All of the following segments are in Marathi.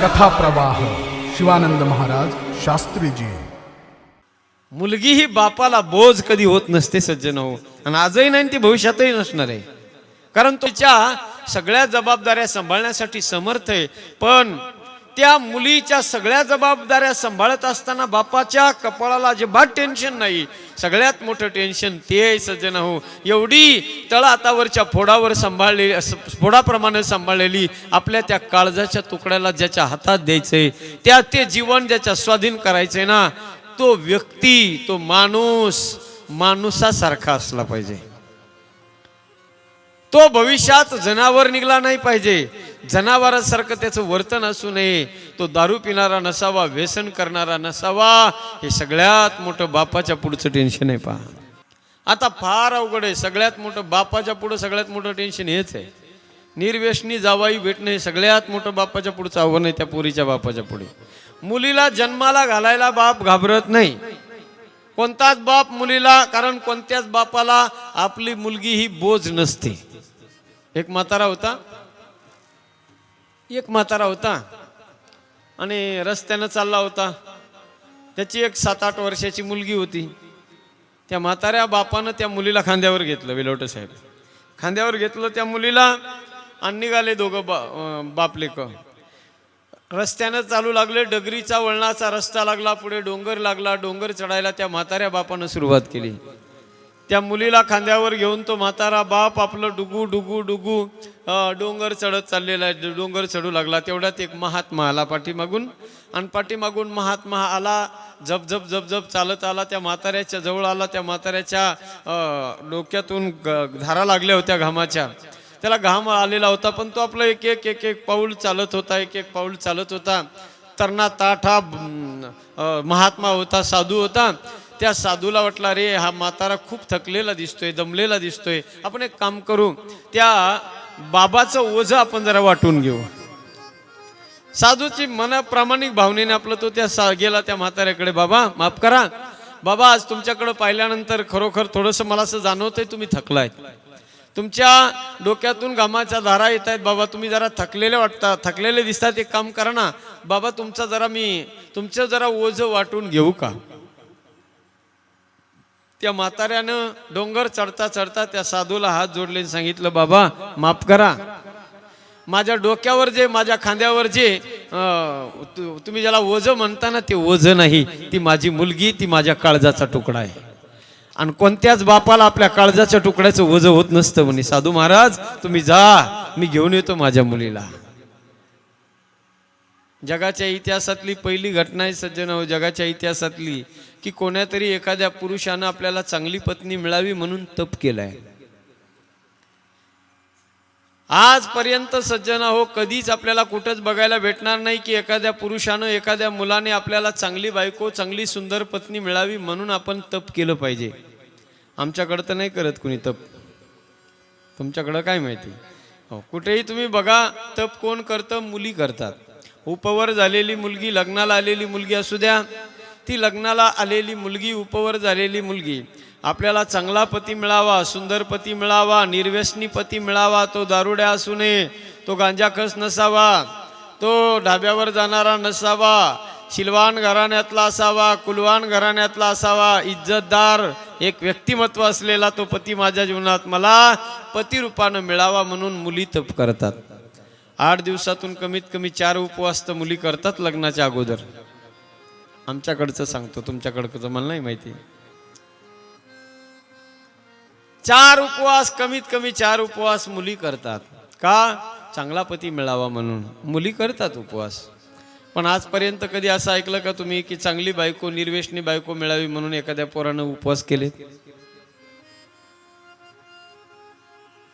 कथा प्रवाह शिवानंद महाराज शास्त्रीजी. मुलगी ही बापाला बोज कधी होत नसते सज्जन हो. आणि आजही नाही ती भविष्यातही नसणार आहे. कारण तिच्या सगळ्या जबाबदाऱ्या सांभाळण्यासाठी समर्थ आहे. पण त्या मुलीच्या सगळ्या जबाबदाऱ्या सांभाळत असताना बापाच्या कपाळाला अजिबात टेन्शन नाही. सगळ्यात मोठं टेन्शन ते आहे सज्जन हो एवढी तळातावरच्या फोडावर सांभाळलेली फोडाप्रमाणे सांभाळलेली आपल्या त्या काळजाच्या तुकड्याला ज्याच्या हातात द्यायचंय त्या ते जीवन ज्याच्या स्वाधीन करायचंय ना तो व्यक्ती तो माणूस माणूसासारखा असला पाहिजे. तो भविष्यात जनावर निघला नाही पाहिजे. जनावरासारखं त्याचं वर्तन असू नये. तो दारू पिणारा नसावा व्यसन करणारा नसावा हे सगळ्यात मोठं बापाच्या पुढचं टेन्शन आहे पहा. आता फार अवघड आहे. सगळ्यात मोठं बापाच्या पुढं सगळ्यात मोठं टेन्शन हेच आहे. निर्व्यसनी जावाई भेटणं हे सगळ्यात मोठं बापाच्या पुढचं आव्हान आहे त्या पोरीच्या बापाच्या पुढे. मुलीला जन्माला घालायला बाप घाबरत नाही. कोणताच बाप मुलीला कारण कोणत्याच बापाला आपली मुलगी ही बोज नसते. एक म्हातारा होता एक म्हातारा होता आणि रस्त्यानं चालला होता. त्याची एक सात आठ वर्षाची मुलगी होती. त्या म्हाताऱ्या बापानं त्या मुलीला खांद्यावर घेतलं विलोटे साहेब. खांद्यावर घेतलं त्या मुलीला आणि निघाले दोघं बा बापलेक. रस्त्यानं चालू लागले डगरीचा वळणाचा रस्ता लागला पुढे डोंगर लागला डोंगर चढायला त्या म्हाताऱ्या बापानं सुरुवात केली. त्या मुलीला खांद्यावर घेऊन तो म्हातारा बाप आपलं डुगू डुगू डुगू डोंगर चढत चाललेला आहे. डोंगर चढू लागला. तेवढ्यात एक महात्मा आला पाठीमागून. आणि पाठीमागून महात्मा आला जप जप जप जप चालत आला. त्या म्हाताऱ्याच्या जवळ आला. त्या म्हाताऱ्याच्या डोक्यातून ग- धारा लागल्या होत्या घामाच्या. त्याला घाम आलेला होता पण तो आपलं एक एक एक एक पाऊल चालत होता एक एक पाऊल चालत होता. तरणा ताठा हा महात्मा होता साधू होता. त्या साधूला वाटला रे हा म्हातारा खूप थकलेला दिसतोय दमलेला दिसतोय. आपण एक काम करू त्या बाबाचं ओझं आपण जरा वाटून घेऊ. साधूची मना प्रामाणिक भावनेने आपलं तो त्या सा गेला त्या म्हाताऱ्याकडे बाबा माफ करा. बाबा आज तुमच्याकडे पाहिल्यानंतर खरोखर थोडंसं मला असं जाणवतंय तुम्ही थकलाय तुमच्या डोक्यातून घामाच्या धारा येत आहेत बाबा तुम्ही जरा थकलेले वाटता थकलेले दिसतात. एक काम करा ना. बाबा तुमचा जरा मी तुमचं जरा ओझं वाटून घेऊ का? त्या म्हाताऱ्यानं डोंगर चढता चढता त्या साधूला हात जोडले सांगितलं बाबा माफ करा. माझ्या डोक्यावर जे माझ्या खांद्यावर जे तु- तुम्ही ज्याला ओझं म्हणता ना ते ओझं नाही. ती माझी मुलगी ती माझ्या काळजाचा तुकडा आहे. आणि कोणत्याच बापाला आपल्या काळजाच्या तुकड्याचं ओझं होत नसतं म्हणे साधू महाराज तुम्ही जा मी घेऊन येतो माझ्या मुलीला. जगाच्या इतिहासातली पहिली घटना आहे सज्जन हो जगाच्या इतिहासातली की कोण्यातरी एखाद्या पुरुषानं आपल्याला चांगली पत्नी मिळावी म्हणून तप केलाय. आजपर्यंत सज्जन हो कधीच आपल्याला कुठंच बघायला भेटणार नाही की एखाद्या पुरुषानं एखाद्या मुलाने आपल्याला चांगली बायको चांगली सुंदर पत्नी मिळावी म्हणून आपण तप केलं पाहिजे. आमच्याकडं तर नाही करत कुणी तप. तुमच्याकडं काय माहिती? हो कुठेही तुम्ही बघा तप कोण करतं? मुली करतात. उपवर झालेली मुलगी लग्नाला आलेली मुलगी असू द्या ती लग्नाला आलेली मुलगी उपवर झालेली मुलगी. आपल्याला चांगला पती मिळावा सुंदर पती मिळावा निर्व्यसनी पती मिळावा तो दारुड्या असू नये तो गांजाखस नसावा तो ढाब्यावर जाणारा नसावा शिलवान घराण्यातला असावा कुलवान घराण्यातला असावा इज्जतदार एक व्यक्तिमत्व असलेला तो पती माझ्या जीवनात मला पतिरूपानं मिळावा म्हणून मुली तप करतात. आठ दिवसातून कमीत कमी चार उपवास तर मुली करतात लग्नाच्या अगोदर. आमच्याकडचं सांगतो तुमच्याकडचं मला नाही माहिती. चार उपवास कमीत कमी चार उपवास मुली करतात. का? चांगला पती मिळावा म्हणून. मुली करतात उपवास. पण आजपर्यंत कधी असं ऐकलं का तुम्ही की चांगली बायको निर्वेशनी बायको मिळावी म्हणून एखाद्या पोरानं उपवास केले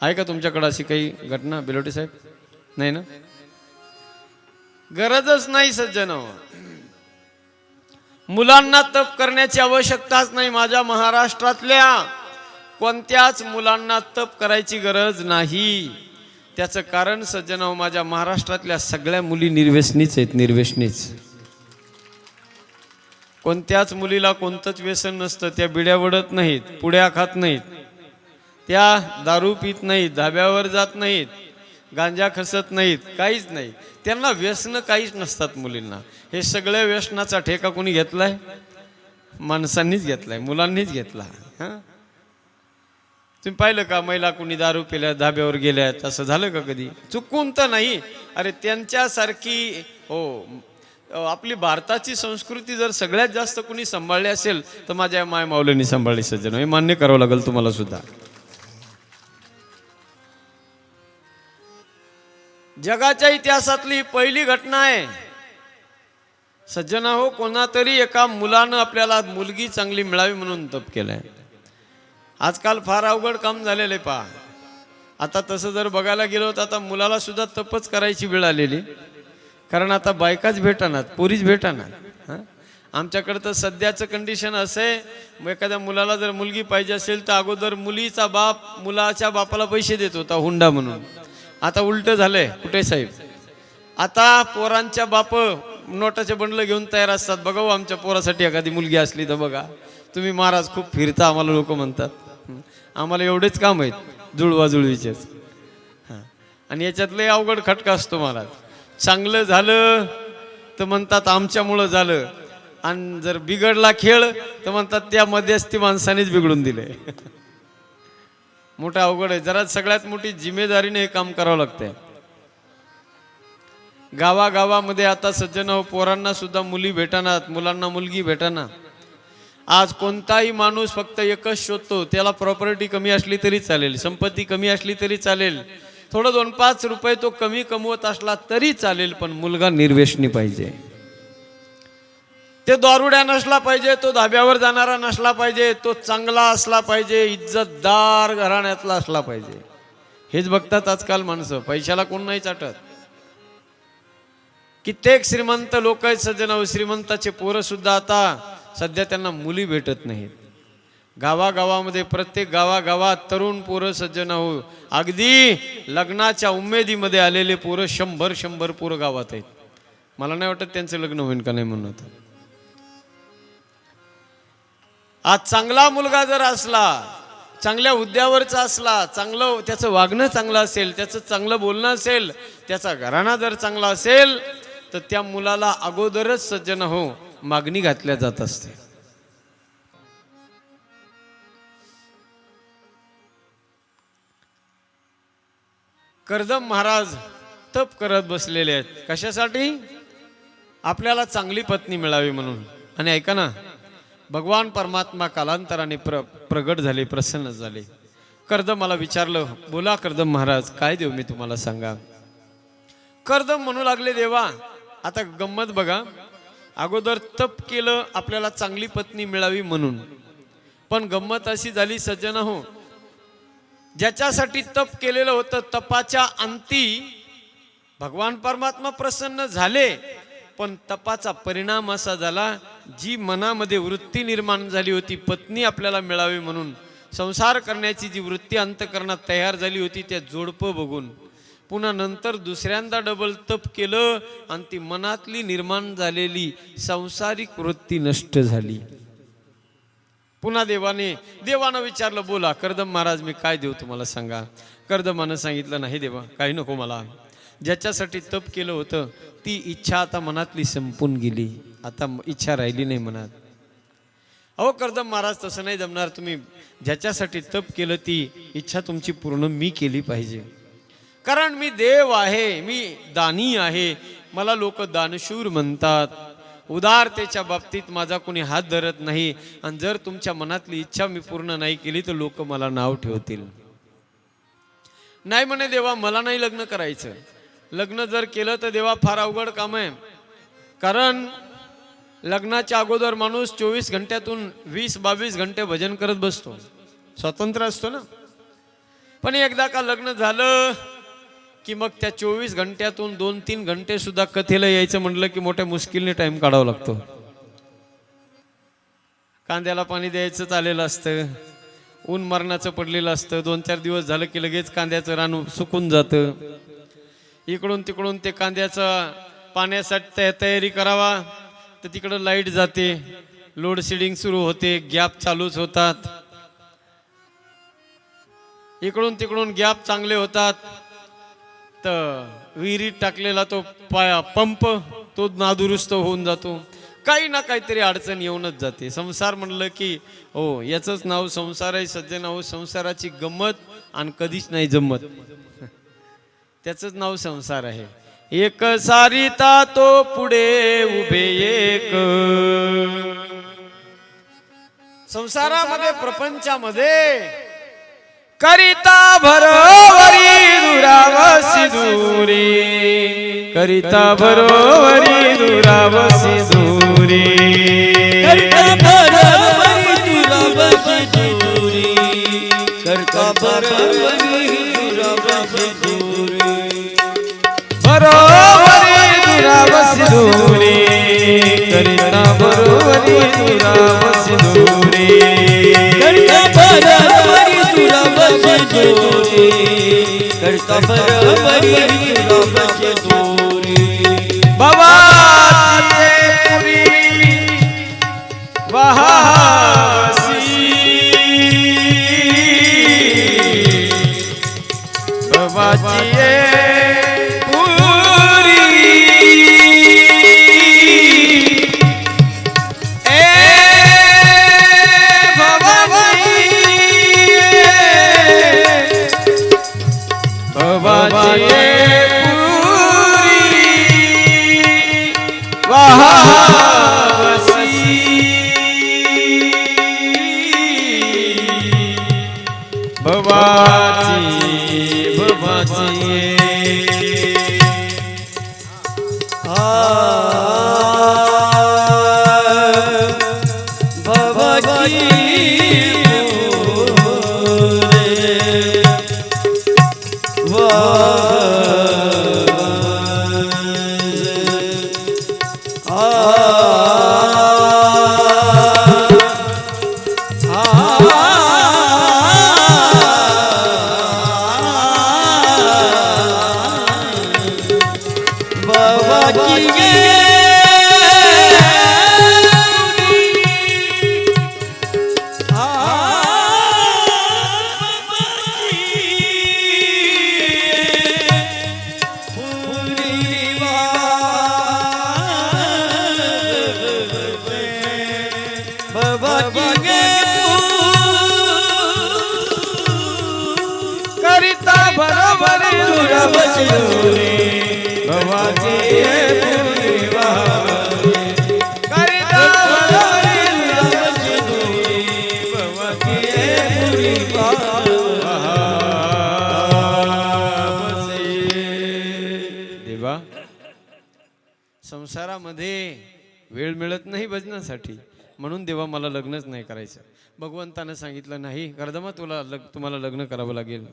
आहे का तुमच्याकडे अशी काही घटना बिलोटे साहेब? नाही ना? गरजच नाही सज्जन मुलांना तप करण्याची आवश्यकताच नाही माझ्या महाराष्ट्रातल्या. कोणत्याच मुलांना तप करायची गरज नाही. त्याचं कारण सज्जन माझ्या महाराष्ट्रातल्या सगळ्या मुली निर्व्यसनीच आहेत निर्व्यसनीच. कोणत्याच मुलीला कोणतंच व्यसन नसतं त्या बिड्या वडत नाहीत पुड्या खात नाहीत. त्या दारू पित नाहीत धाब्यावर जात नाहीत. गांजा खसत नाहीत काहीच नाही. त्यांना व्यसन काहीच नसतात मुलींना. हे सगळ्या व्यसनाचा ठेका कोणी घेतलाय? माणसांनीच घेतलाय मुलांनीच घेतला. हां? तुम्ही पाहिलं का महिला कुणी दारू पिल्या धाब्यावर गेल्यात? असं झालं का कधी? चुकून तर नाही. अरे त्यांच्यासारखी हो आपली भारताची संस्कृती जर सगळ्यात जास्त कुणी सांभाळली असेल तर माझ्या माय माऊलींनी सांभाळली सज्जन. हे मान्य करावं लागेल तुम्हाला सुद्धा. जगाच्या इतिहासातली पहिली घटना आहे. सज्जना हो कोणातरी एका मुलानं आपल्याला मुलगी चांगली मिळावी म्हणून तप केलंय. आजकाल फार अवघड काम झालेलं आहे पहा आता तसं जर बघायला गेलो तर आता मुलाला सुद्धा तपच करायची वेळ आलेली. कारण आता बायकाच भेटणार पोरीच भेटणार आमच्याकडे आमच्याकडं तर सध्याचं कंडिशन असं आहे मग एखाद्या मुलाला जर मुलगी पाहिजे असेल तर अगोदर मुलीचा बाप मुलाच्या बापाला पैसे देत होता हुंडा म्हणून. आता उलट झालंय. कुठे साहेब? आता पोरांच्या बाप नोटाचे बंडलं घेऊन तयार असतात. बघा हो आमच्या पोरासाठी एखादी मुलगी असली तर बघा. तुम्ही महाराज खूप फिरता आम्हाला लोक म्हणतात. आम्हाला एवढेच काम आहेत जुळवा जुळवीचेच हां. आणि याच्यातले अवघड खटका असतो महाराज. चांगलं झालं तर म्हणतात आमच्यामुळं झालं. आणि जर बिघडला खेळ तर म्हणतात त्या मध्यस्थी माणसानेच बिघडून दिले मोठा अवघड आहे. जरा सगळ्यात मोठी जिम्मेदारीने हे काम करावं लागतंय गावागावामध्ये आता सज्जन हो, पोरांना सुद्धा मुली भेटणार मुलांना मुलगी भेटणार आज कोणताही माणूस फक्त एकच शोधतो त्याला प्रॉपर्टी कमी असली तरी चालेल संपत्ती कमी असली तरी चालेल. थोडं दोन पाच रुपये तो कमी कमवत असला तरी चालेल पण मुलगा निर्वेशनी पाहिजे. ते दारुड्या नसला पाहिजे तो धाब्यावर जाणारा नसला पाहिजे तो चांगला असला पाहिजे इज्जतदार घराण्यातला असला पाहिजे. हेच बघतात आजकाल माणसं पैशाला कोण नाही चाटत. कित्येक श्रीमंत लोक आहेत सज्जन श्रीमंताचे पोरं सुद्धा आता सध्या त्यांना मुली भेटत नाहीत. गावागावामध्ये प्रत्येक गावागावात तरुण पोरं सज्जन हो अगदी लग्नाच्या उमेदीमध्ये आलेले पोरं शंभर शंभर पोरं गावात आहेत. मला नाही वाटत त्यांचं लग्न होईल का नाही म्हणून आज चांगला मुलगा जर असला चांगल्या हुद्द्यावरचा असला चांगलं त्याचं वागणं चांगलं असेल त्याचं चांगलं बोलणं असेल त्याचा घराणा जर चांगला असेल तर त्या मुलाला अगोदरच सज्जन हो मागणी घातल्या जात असते. कर्दम महाराज तप करत बसलेले आहेत. कशासाठी? आपल्याला चांगली पत्नी मिळावी म्हणून. आणि ऐका ना भगवान परमात्मा कालांतराने प्र प्रगट झाले प्रसन्न झाले. कर्दम मला विचारलं बोला कर्दम महाराज काय देऊ मी तुम्हाला सांगा? कर्दम म्हणू लागले देवा आता गंमत बघा. अगोदर तप केलं आपल्याला चांगली पत्नी मिळावी म्हणून. पण गंमत अशी झाली सज्जन हो ज्याच्यासाठी तप केलेलं होतं तपाच्या अंती भगवान परमात्मा प्रसन्न झाले. पण तपाचा परिणाम असा झाला जी मनामध्ये वृत्ती निर्माण झाली होती पत्नी आपल्याला मिळावी म्हणून संसार करण्याची जी वृत्ती अंतकरणात तयार झाली होती त्या जोडपं बघून. पुन्हा नंतर दुसऱ्यांदा डबल तप केलं आणि ती मनातली निर्माण झालेली सांसारिक वृत्ती नष्ट झाली. पुन्हा देवाने देवानं विचारलं बोला कर्दम महाराज मी काय देऊ तुम्हाला सांगा? कर्दमानं सांगितलं नाही देवा काही नको मला. ज्याच्यासाठी तप केलं होतं ती इच्छा आता मनातली संपून गेली. आता इच्छा राहिली नाही मनात. अहो कर्दम महाराज तसं नाही जमणार. तुम्ही ज्याच्यासाठी तप केलं ती इच्छा तुमची पूर्ण मी केली पाहिजे. कारण मी देव आहे मी दानी आहे. मला लोक दानशूर म्हणतात. उदारतेच्या बाबतीत माझा कोणी हात धरत नाही. आणि जर तुमच्या मनातली इच्छा मी पूर्ण नाही केली तर लोक मला नाव ठेवतील. नाही म्हणे देवा मला नाही लग्न करायचं. लग्न जर केलं तर देवा फार अवघड काम आहे. कारण लग्नाच्या अगोदर माणूस चोवीस घंट्यातून वीस बावीस घंटे भजन करत बसतो. स्वतंत्र असतो ना? पण एकदा का लग्न झालं की मग त्या चोवीस घंट्यातून दोन तीन घंटे सुद्धा कथेला यायचं म्हटलं की मोठ्या मुश्किलने टाइम काढावा लागतो. कांद्याला पाणी द्यायचं चालेलं असतं. ऊन मरणाचं पडलेलं असतं. दोन चार दिवस झालं की लगेच कांद्याचं रान सुकून जातं. इकडून तिकडून ते कांद्याचं पाण्यासाठी तया- तयारी करावा. तर तिकडं लाइट जाते. लोड शेडिंग सुरू होते. गॅप चालूच होतात. इकडून तिकडून गॅप चांगले होतात. तर विहिरीत टाकलेला तो पाया पंप तो नादुरुस्त होऊन जातो. काही ना काहीतरी अडचण येऊनच जाते. संसार म्हणलं की हो याचंच नाव संसार आहे सज्जन हो संसाराची गंमत आणि कधीच नाही जमत. त्याचंच नाव संसार आहे. एक सारिता तो पुढे उभे एक. संसारामध्ये प्रपंचामध्ये करिता भरोवरी दुरावसी दूरी. करिता भरोवरी दुरावसी दूरी. करिता भरोवरी दुरावसी दूरी. करता भरोवरी दुरावसी दुरावसी दूरी करिता बरोबरी दुरावसी दूरी करता बरोबरी तुला बशी दूरी करता बरोबरी तुला बशी पुरी वाहावसी भवाची भवाची देवा संसारामध्ये वेळ मिळत नाही भजनासाठी. म्हणून देवा मला लग्नच नाही करायचं. भगवंतानं सांगितलं नाही कर्दमा तुला लग तुम्हाला लग्न करावं लागेल.